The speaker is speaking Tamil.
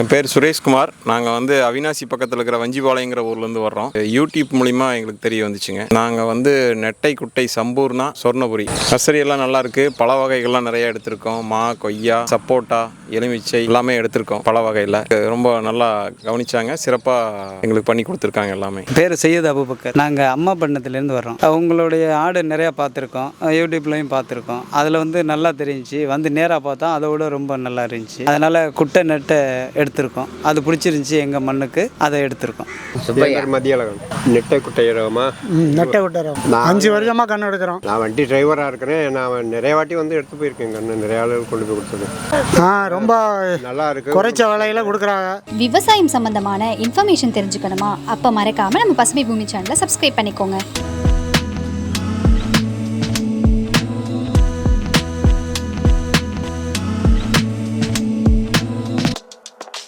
என் பேர் சுரேஷ்குமார். நாங்கள் வந்து அவினாசி பக்கத்தில் இருக்கிற வஞ்சிபாளையங்கிற ஊர்லேருந்து வர்றோம். யூடியூப் மூலிமா எங்களுக்கு தெரிய வந்துச்சுங்க. நாங்கள் வந்து நெட்டை குட்டை சம்பூர்ணா சொர்ணபுரி. நர்சரி எல்லாம் நல்லா இருக்கு. பழ வகைகள்லாம் நிறைய எடுத்திருக்கோம். மா கொய்யா சப்போட்டா எலுமிச்சை எல்லாமே எடுத்திருக்கோம் பழ வகையில். ரொம்ப நல்லா கவனிச்சாங்க. சிறப்பாக எங்களுக்கு பண்ணி கொடுத்துருக்காங்க எல்லாமே. பேர் சையத் அபுபக்கர் நாங்கள் அம்மா பண்ணத்துலேருந்து வர்றோம். அவங்களுடைய ஆடு நிறையா பார்த்துருக்கோம். யூடியூப்லேயும் பார்த்துருக்கோம். அதில் வந்து நல்லா தெரிஞ்சிச்சு. வந்து நேராக பார்த்தா அதை விட ரொம்ப நல்லா இருந்துச்சு. அதனால் குட்டை நெட்டை எடுத்து எடுத்திருக்கோம். அது பிடிச்சிருந்துச்சி எங்கள் மண்ணுக்கு அதை எடுத்திருக்கோம். சுப்பையர் மதியழகன். நெட்டை குட்டையிடமா நெட்டை நான் அஞ்சு வருஷமாக கண்ணு எடுக்கிறோம். நான் வண்டி டிரைவராக இருக்கிறேன். நான் நிறைய வாட்டி வந்து எடுத்து போயிருக்கேன் கண்ணு. நிறைய ஆளுகள் கொண்டு போய் கொடுத்தது. ஆ ரொம்ப நல்லா இருக்கு. குறைச்ச விலையில கொடுக்குறாங்க. விவசாயம் சம்பந்தமான இன்ஃபர்மேஷன் தெரிஞ்சுக்கணுமா? அப்போ மறக்காம நம்ம பசுமை பூமி சேனலை சப்ஸ்கிரைப் பண்ணிக்கோங்க.